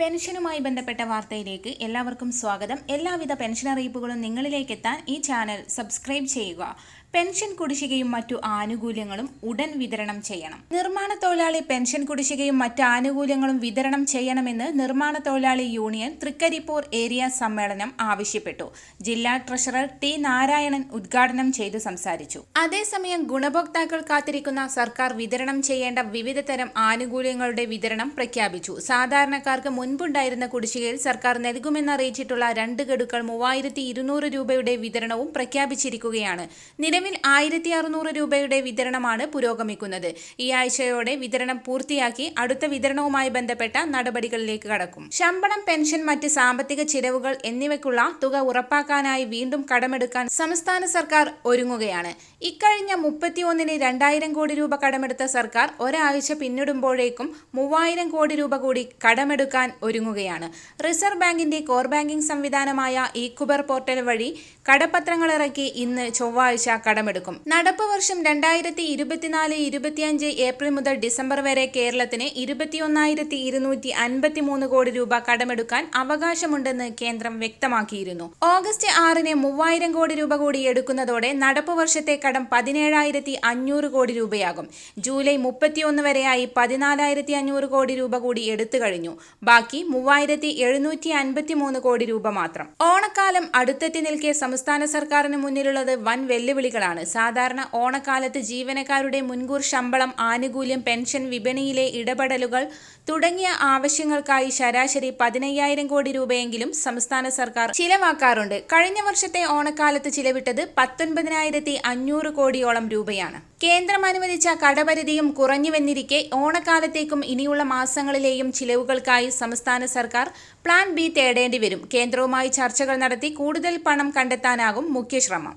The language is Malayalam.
പെൻഷനുമായി ബന്ധപ്പെട്ട വാർത്തയിലേക്ക് എല്ലാവർക്കും സ്വാഗതം. എല്ലാവിധ പെൻഷൻ അറിയിപ്പുകളും നിങ്ങളിലേക്ക് എത്താൻ ഈ ചാനൽ സബ്സ്ക്രൈബ് ചെയ്യുക. പെൻഷൻ കുടിശ്ശികയും മറ്റു ആനുകൂല്യങ്ങളും ഉടൻ വിതരണം ചെയ്യണം. നിർമ്മാണ തൊഴിലാളി പെൻഷൻ കുടിശ്ശികയും മറ്റു ആനുകൂല്യങ്ങളും വിതരണം ചെയ്യണമെന്ന് നിർമ്മാണ തൊഴിലാളി യൂണിയൻ തൃക്കരിപ്പൂർ ഏരിയ സമ്മേളനം ആവശ്യപ്പെട്ടു. ജില്ലാ ട്രഷറർ ടി നാരായണൻ ഉദ്ഘാടനം ചെയ്തു സംസാരിച്ചു. അതേസമയം ഗുണഭോക്താക്കൾ കാത്തിരിക്കുന്ന സർക്കാർ വിതരണം ചെയ്യേണ്ട വിവിധ തരം ആനുകൂല്യങ്ങളുടെ വിതരണം പ്രഖ്യാപിച്ചു. സാധാരണക്കാർക്ക് മുൻപുണ്ടായിരുന്ന കുടിശ്ശികയിൽ സർക്കാർ നൽകുമെന്നറിയിച്ചിട്ടുള്ള രണ്ട് ഗഡുക്കൾ മൂവായിരത്തി രൂപയുടെ വിതരണവും പ്രഖ്യാപിച്ചിരിക്കുകയാണ്. നിലവിൽ ആയിരത്തി അറുന്നൂറ് രൂപയുടെ വിതരണമാണ് പുരോഗമിക്കുന്നത്. ഈ ആഴ്ചയോടെ വിതരണം പൂർത്തിയാക്കി അടുത്ത വിതരണവുമായി ബന്ധപ്പെട്ട നടപടികളിലേക്ക് കടക്കും. ശമ്പളം പെൻഷൻ മറ്റ് സാമ്പത്തിക ചിലവുകൾ എന്നിവയ്ക്കുള്ള തുക ഉറപ്പാക്കാനായി വീണ്ടും കടമെടുക്കാൻ സംസ്ഥാന സർക്കാർ ഒരുങ്ങുകയാണ്. ഇക്കഴിഞ്ഞ മുപ്പത്തിയൊന്നിന് രണ്ടായിരം കോടി രൂപ കടമെടുത്ത സർക്കാർ ഒരാഴ്ച പിന്നിടുമ്പോഴേക്കും മൂവായിരം കോടി രൂപ കൂടി കടമെടുക്കാൻ ഒരുങ്ങുകയാണ്. റിസർവ് ബാങ്കിന്റെ കോർ ബാങ്കിംഗ് സംവിധാനമായ ഇക്കുബർ പോർട്ടൽ വഴി കടപ്പത്രങ്ങളിറക്കി ഇന്ന് ചൊവ്വാഴ്ച കടമെടുക്കും. നടപ്പ് വർഷം രണ്ടായിരത്തി ഇരുപത്തിനാല് ഇരുപത്തിയഞ്ച് ഏപ്രിൽ മുതൽ ഡിസംബർ വരെ കേരളത്തിന് ഇരുപത്തിയൊന്നായിരത്തി ഇരുന്നൂറ്റി അൻപത്തിമൂന്ന് കോടി രൂപ കടമെടുക്കാൻ അവകാശമുണ്ടെന്ന് കേന്ദ്രം വ്യക്തമാക്കിയിരുന്നു. ഓഗസ്റ്റ് ആറിന് മൂവായിരം കോടി രൂപ കൂടി എടുക്കുന്നതോടെ നടപ്പ് വർഷത്തെ കടം പതിനേഴായിരത്തി അഞ്ഞൂറ് കോടി രൂപയാകും. ജൂലൈ മുപ്പത്തിയൊന്ന് വരെയായി പതിനാലായിരത്തി അഞ്ഞൂറ് കോടി രൂപ കൂടി എടുത്തു കഴിഞ്ഞു. ബാക്കി മൂവായിരത്തി എഴുന്നൂറ്റി അൻപത്തി മൂന്ന് കോടി രൂപ മാത്രം. ഓണക്കാലം അടുത്തെത്തി നിൽക്കെ സംസ്ഥാന സർക്കാരിന് മുന്നിലുള്ളത് വൻ വെല്ലുവിളികളാണ് സാധാരണ ഓണക്കാലത്ത് ജീവനക്കാരുടെ മുൻകൂർ ശമ്പളം ആനുകൂല്യം പെൻഷൻ വിപണിയിലെ ഇടപെടലുകൾ തുടങ്ങിയ ആവശ്യങ്ങൾക്കായി ശരാശരി പതിനയ്യായിരം കോടി രൂപയെങ്കിലും സംസ്ഥാന സർക്കാർ ചിലവാക്കാറുണ്ട്. കഴിഞ്ഞ വർഷത്തെ ഓണക്കാലത്ത് ചിലവിട്ടത് പത്തൊൻപതിനായിരത്തി അഞ്ഞൂറ് കോടിയോളം രൂപയാണ്. കേന്ദ്രം അനുവദിച്ച കടപരിധിയും കുറഞ്ഞുവെന്നിരിക്കെ ഓണക്കാലത്തേക്കും ഇനിയുള്ള മാസങ്ങളിലെയും ചിലവുകൾക്കായി സംസ്ഥാന സർക്കാർ പ്ലാൻ ബി തേടേണ്ടി വരും കേന്ദ്രവുമായി ചർച്ചകൾ നടത്തി കൂടുതൽ പണം കണ്ടെത്താനാകും മുഖ്യ ശ്രമം